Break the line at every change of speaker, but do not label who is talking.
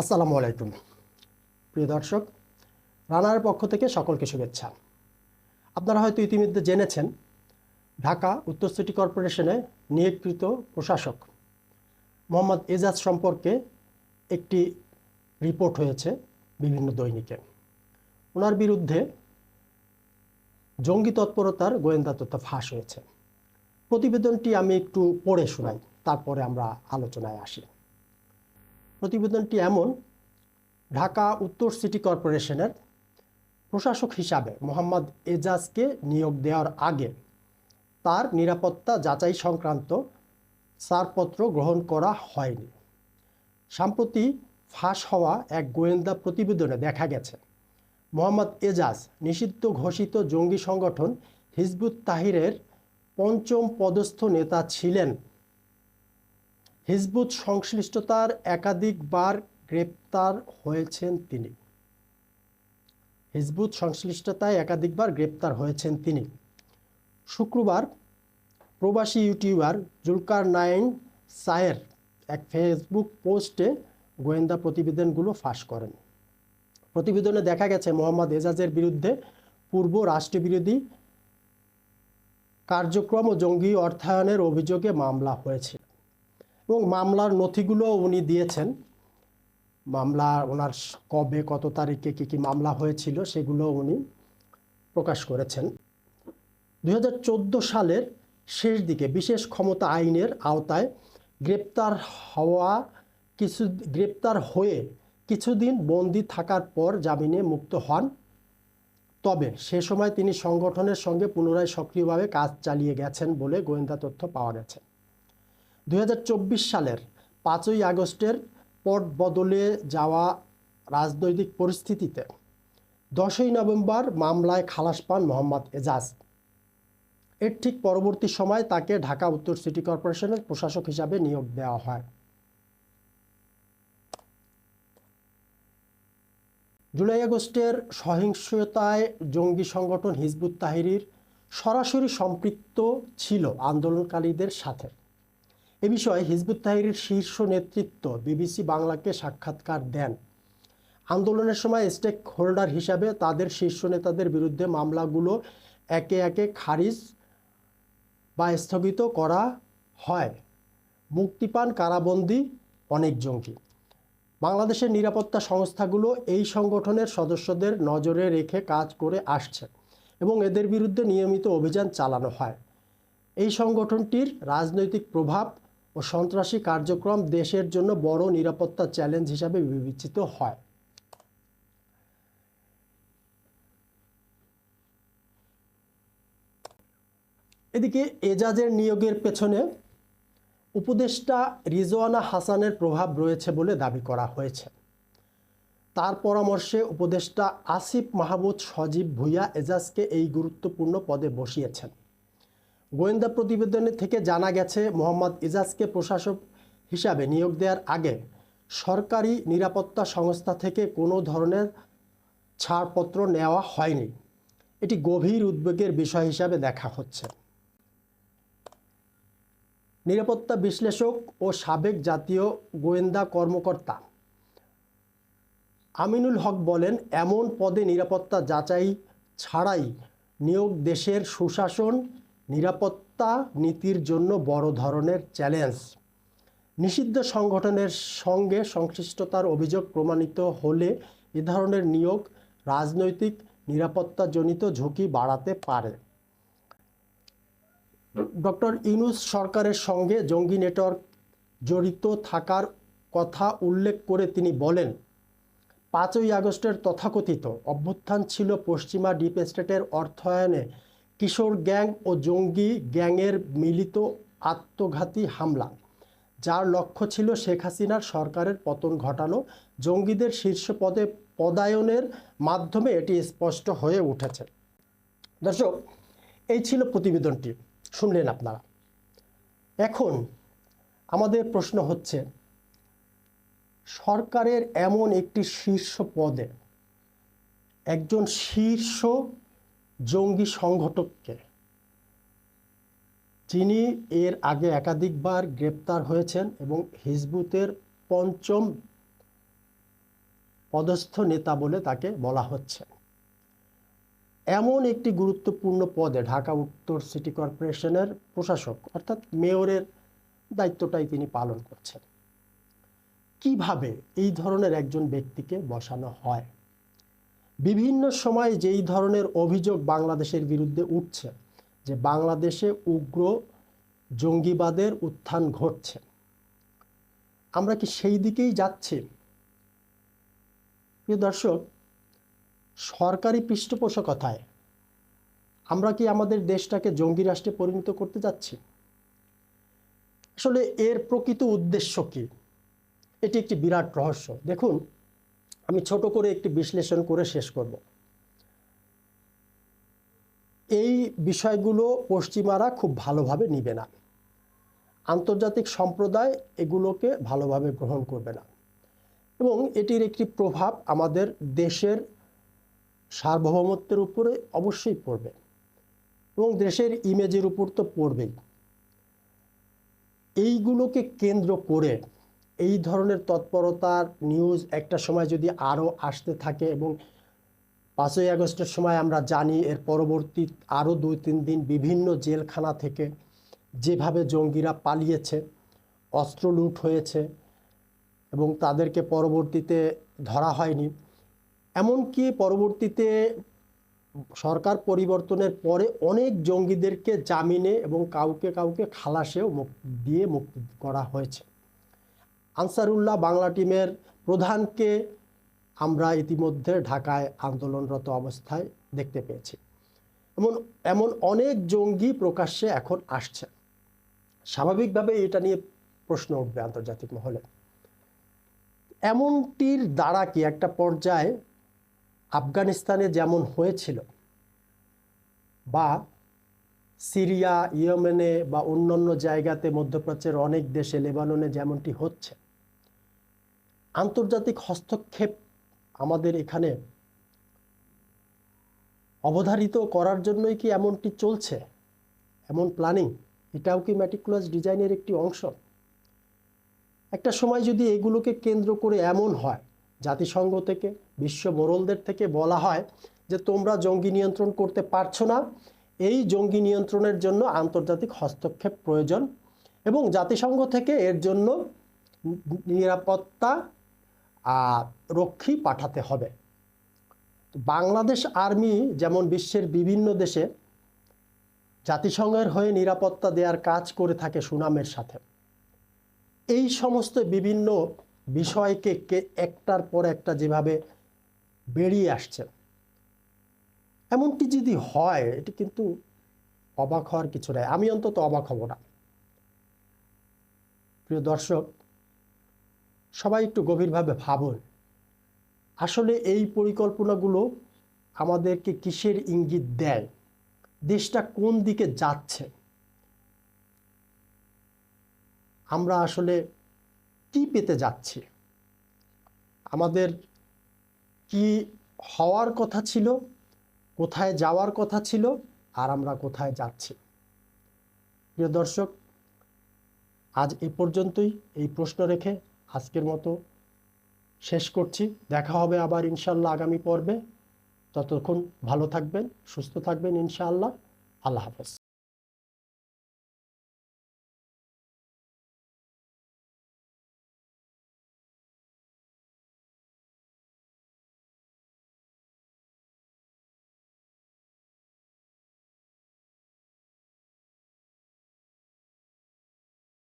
আসসালামু আলাইকুম। প্রিয় দর্শক, রানার পক্ষ থেকে সকলকে শুভেচ্ছা। আপনারা হয়তো ইতিমধ্যে জেনেছেন, ঢাকা উত্তর সিটি কর্পোরেশনে নিয়োগকৃত প্রশাসক মোহাম্মদ এজাজ সম্পর্কে একটি রিপোর্ট হয়েছে বিভিন্ন দৈনিকে। ওনার বিরুদ্ধে জঙ্গি তৎপরতার গোয়েন্দা তথ্য ফাঁস হয়েছে। প্রতিবেদনটি আমি একটু পড়ে শোনাই, তারপরে আমরা আলোচনায় আসি। প্রতিবেদনটি এমন, ঢাকা উত্তর সিটি কর্পোরেশনের প্রশাসক হিসাবে মোহাম্মদ এজাজকে নিয়োগ দেওয়ার আগে তার নিরাপত্তা যাচাই সংক্রান্ত ছাড়পত্র গ্রহণ করা হয়নি। সম্প্রতি ফাঁস হওয়া এক গোয়েন্দা প্রতিবেদনে দেখা গেছে, মোহাম্মদ এজাজ নিষিদ্ধ ঘোষিত জঙ্গি সংগঠন হিজবুত তাহিরের পঞ্চম পদস্থ নেতা ছিলেন হিজবুত সংশ্লিষ্টতার একাধিকবার গ্রেপ্তার হয়েছেন তিনি। হিজবুত সংশ্লিষ্টতায় একাধিকবার গ্রেপ্তার হয়েছেন তিনি। শুক্রবার প্রবাসী ইউটিউবার জুলকার নাইন সায়ের এক ফেসবুক পোস্টে গোয়েন্দা প্রতিবেদনগুলো ফাঁস করেন। প্রতিবেদনে দেখা গেছে, মোহাম্মদ এজাজের বিরুদ্ধে পূর্ব রাষ্ট্রবিরোধী কার্যক্রম ও জঙ্গি অর্থায়নের অভিযোগে মামলা হয়েছিল। এবং মামলার নথিগুলো উনি দিয়েছেন। মামলা ওনার কবে, কত তারিখে কী কী মামলা হয়েছিল সেগুলো উনি প্রকাশ করেছেন। দু হাজার চোদ্দ সালের শেষ দিকে বিশেষ ক্ষমতা আইনের আওতায় গ্রেপ্তার হওয়া কিছু, গ্রেপ্তার হয়ে কিছুদিন বন্দি থাকার পর জামিনে মুক্ত হন। তবে সে সময় তিনি সংগঠনের সঙ্গে পুনরায় সক্রিয়ভাবে কাজ চালিয়ে গেছেন বলে গোয়েন্দা তথ্য পাওয়া গেছে। চব্বিশ সালের পাঁচই আগস্টের পট বদলে যাওয়া রাজনৈতিক পরিস্থিতিতে দশই নভেম্বর মামলায় খালাস পান মোহাম্মদ এজাজ। এর ঠিক পরবর্তী সময় তাকে ঢাকা উত্তর সিটি কর্পোরেশনের প্রশাসক হিসাবে নিয়োগ দেওয়া হয়। জুলাই আগস্টের সহিংসতায় জঙ্গি সংগঠন হিজবুত তাহিরির সরাসরি সম্পৃক্ত ছিল আন্দোলনকারীদের সাথে। এ বিষয়ে হিজবুত তাহিরের শীর্ষ নেতৃত্ব বিবিসি বাংলাকে সাক্ষাৎকার দেন। আন্দোলনের সময় স্টেক হোল্ডার হিসাবে তাদের শীর্ষ নেতাদের বিরুদ্ধে মামলাগুলো একে একে খারিজ বা স্থগিত করা হয়। মুক্তি পান কারাবন্দী অনেক জঙ্গি। বাংলাদেশের নিরাপত্তা সংস্থাগুলো এই সংগঠনের সদস্যদের নজরে রেখে কাজ করে আসছে এবং এদের বিরুদ্ধে নিয়মিত অভিযান চালানো হয়। এই সংগঠনটির রাজনৈতিক প্রভাব ও সন্ত্রাসী কার্যক্রম দেশের জন্য বড় নিরাপত্তা চ্যালেঞ্জ হিসাবে বিবেচিত হয়। এদিকে এজাজের নিয়োগের পেছনে উপদেষ্টা রিজওয়ানা হাসানের প্রভাব রয়েছে বলে দাবি করা হয়েছে। তার পরামর্শে উপদেষ্টা আসিফ মাহমুদ সজীব ভুইয়া এজাজকে এই গুরুত্বপূর্ণ পদে বসিয়েছেন। গোয়েন্দা প্রতিবেদনে থেকে জানা গেছে, মোহাম্মদ ইজাজকে প্রশাসক হিসাবে নিয়োগ দেওয়ার আগে সরকারি নিরাপত্তা সংস্থা থেকে কোনো ধরনের ছাড়পত্র নেওয়া হয়নি। এটি গভীর উদ্বেগের বিষয় হিসাবে দেখা হচ্ছে। নিরাপত্তা বিশ্লেষক ও সাবেক জাতীয় গোয়েন্দা কর্মকর্তা আমিনুল হক বলেন, এমন পদে নিরাপত্তা যাচাই ছাড়াই নিয়োগ দেশের সুশাসন নিরাপত্তা নীতির জন্য বড় ধরনের চ্যালেঞ্জ। নিষিদ্ধ সংগঠনের সঙ্গে সংশ্লিষ্টতার অভিযোগ প্রমাণিত হলে এ ধরনের নিয়োগ রাজনৈতিক নিরাপত্তাজনিত ঝুঁকি বাড়াতে পারে। ডক্টর ইউনুস সরকারের সঙ্গে জঙ্গি নেটওয়ার্ক জড়িত থাকার কথা উল্লেখ করে তিনি বলেন, পাঁচই আগস্টের তথাকথিত অভ্যুত্থান ছিল পশ্চিমা ডিপ স্টেটের অর্থায়নে কিশোর গ্যাং ও জঙ্গি গ্যাংয়ের মিলিত আত্মঘাতী হামলা, যার লক্ষ্য ছিল শেখ হাসিনার সরকারের পতন ঘটানো। জঙ্গিদের শীর্ষ পদে পদায়নের মাধ্যমে এটি স্পষ্ট হয়ে উঠেছে। দর্শক, এই ছিল প্রতিবেদনটি। শুনলেন আপনারা। এখন আমাদের প্রশ্ন হচ্ছে, সরকারের এমন একটি শীর্ষ পদে একজন শীর্ষ জঙ্গি সংগঠককে। যিনি এর আগে একাধিকবার গ্রেপ্তার হয়েছেন এবং হিজবুতের পঞ্চম পদস্থ নেতা বলে তাকে বলা হচ্ছে। এমন একটি গুরুত্বপূর্ণ পদে ঢাকা উত্তর সিটি কর্পোরেশনের প্রশাসক, অর্থাৎ মেয়রের দায়িত্বটাই তিনি পালন করছেন। কীভাবে এই ধরনের একজন ব্যক্তিকে বসানো হয়? বিভিন্ন সময় যেই ধরনের অভিযোগ বাংলাদেশের বিরুদ্ধে উঠছে, যে বাংলাদেশে উগ্র জঙ্গিবাদের উত্থান ঘটছে, আমরা কি সেই দিকেই যাচ্ছি? প্রিয় দর্শক, সরকারি পৃষ্ঠপোষকতায় আমরা কি আমাদের দেশটাকে জঙ্গি রাষ্ট্রে পরিণত করতে যাচ্ছি? আসলে এর প্রকৃত উদ্দেশ্য কি? এটি একটি বিরাট রহস্য। দেখুন আমি ছোট করে একটি বিশ্লেষণ করে শেষ করব। এই বিষয়গুলো পশ্চিমারা খুব ভালোভাবে নিবে না। আন্তর্জাতিক সম্প্রদায় এগুলোকে ভালোভাবে গ্রহণ করবে না। এবং এটির একটি প্রভাব আমাদের দেশের সার্বভৌমত্বের উপরে অবশ্যই পড়বে। এবং দেশের ইমেজের উপর তো পড়বেই। এইগুলোকে কেন্দ্র করে এই ধরনের তৎপরতার নিউজ একটা সময় যদি আরও আসতে থাকে এবং পাঁচই আগস্টের সময় আমরা জানি এর পরবর্তী আরও দুই, তিন দিন বিভিন্ন জেলখানা থেকে যেভাবে জঙ্গিরা পালিয়েছে, অস্ত্র লুট হয়েছে এবং তাদেরকে পরবর্তীতে ধরা হয়নি। এমনকি পরবর্তীতে সরকার পরিবর্তনের পরে অনেক জঙ্গিদেরকে জামিনে এবং কাউকে কাউকে খালাসেও দিয়ে মুক্তি করা হয়েছে। আনসারুল্লাহ বাংলা টিমের প্রধানকে আমরা ইতিমধ্যে ঢাকায় আন্দোলনরত অবস্থায় দেখতে পেয়েছি। এমন এমন অনেক জঙ্গি প্রকাশ্যে এখন আসছে। স্বাভাবিকভাবে এটা নিয়ে প্রশ্ন উঠবে আন্তর্জাতিক মহলে। এমনটির দ্বারা কি একটা পর্যায়ে আফগানিস্তানে যেমন হয়েছিল বা সিরিয়া, ইয়েমেনে বা অন্যান্য জায়গাতে মধ্যপ্রাচ্যের অনেক দেশে লেবাননে যেমনটি হচ্ছে আন্তর্জাতিক হস্তক্ষেপ আমাদের এখানে অবধারিত করার জন্যই কি এমনটি চলছে? এমন প্ল্যানিং এটাও কি ম্যাটিকুলাস ডিজাইনের একটি অংশ? একটা সময় যদি এগুলোকে কেন্দ্র করে এমন হয়, জাতিসংঘ থেকে, বিশ্ব মোরলদের থেকে বলা হয় যে তোমরা জঙ্গি নিয়ন্ত্রণ করতে পারছ না, এই জঙ্গি নিয়ন্ত্রণের জন্য আন্তর্জাতিক হস্তক্ষেপ প্রয়োজন এবং জাতিসংঘ থেকে এর জন্য নিরাপত্তা রক্ষী পাঠাতে হবে। বাংলাদেশ আর্মি যেমন বিশ্বের বিভিন্ন দেশে জাতিসংঘের হয়ে নিরাপত্তা দেওয়ার কাজ করে থাকে সুনামের সাথে। এই সমস্ত বিভিন্ন বিষয়কে কে একটার পর একটা যেভাবে বেরিয়ে আসছে। এমনটি যদি হয়, এটি কিন্তু অবাক হওয়ার কিছু নয় আমি অন্তত অবাক হব না। প্রিয় দর্শক সবাই একটু গভীরভাবে ভাবুন। আসলে এই পরিকল্পনাগুলো আমাদেরকে কিসের ইঙ্গিত দেয়? দেশটা কোন দিকে যাচ্ছে? আমরা আসলে কি পেতে যাচ্ছি? আমাদের কি হওয়ার কথা ছিল? কোথায় যাওয়ার কথা ছিল? আর আমরা কোথায় যাচ্ছি? প্রিয় দর্শক, আজ এ পর্যন্তই। এই প্রশ্ন রেখে আজকের মতো শেষ করছি। দেখা হবে আবার ইনশাল্লাহ আগামী পর্বে। ততক্ষণ ভালো থাকবেন, সুস্থ থাকবেন ইনশাআল্লাহ আল্লাহ হাফেজ।